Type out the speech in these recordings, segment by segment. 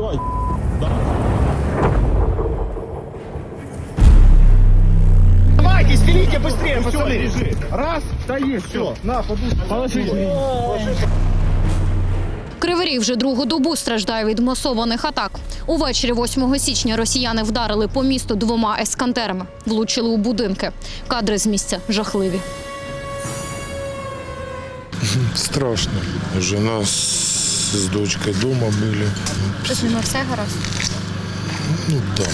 Йой! Давайте, стелите быстрее, пацаны! Раз, да есть, все, на, подушку. Положите. Кривий вже другу добу страждає від масованих атак. Увечері 8 січня росіяни вдарили по місту двома ескантерами. влучили у будинки. Кадри з місця жахливі. Страшно. Вже с дочкой дома были. З ними все гаразд. Ну да.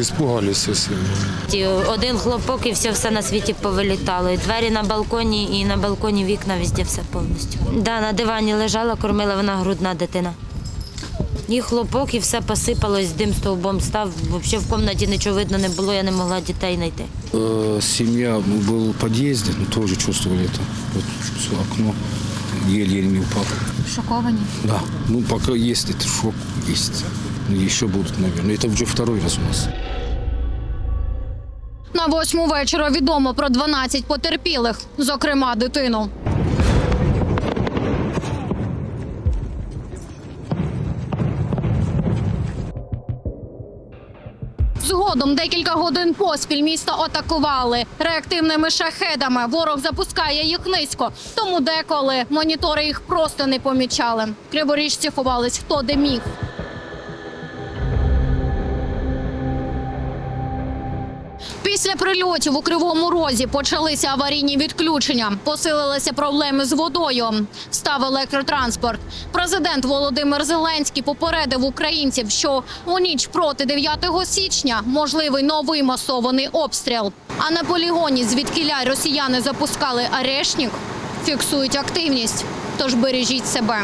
Іспугалися сильно. Один хлопок і все, все на світі повилітало. І двері на балконі, і на балконі вікна, везде все повністю. Да, на дивані лежала, кормила вона грудна дитина. І хлопок, і все посипалось, дим стовбом став. Взагалі в кімнаті нічого видно не було, я не могла дітей знайти. Э, Семья ну, была в подъезде, но тоже чувствовали это. Вот все окно еле-еле не упало. Шоковані. Да, ну пока есть этот шок, есть. Ну, еще будут, наверное. Это уже второй раз у нас. На восьму вечора відомо про 12 потерпілих, зокрема дитину. Згодом декілька годин поспіль місто атакували реактивними шахедами. Ворог запускає їх низько, тому деколи монітори їх просто не помічали. Криворіжці ховались хто де міг. Після прильотів у Кривому Розі почалися аварійні відключення, посилилися проблеми з водою, став електротранспорт. Президент Володимир Зеленський попередив українців, що у ніч проти 9 січня можливий новий масований обстріл. А на полігоні, звідкіля росіяни запускали арешнік, фіксують активність. Тож бережіть себе.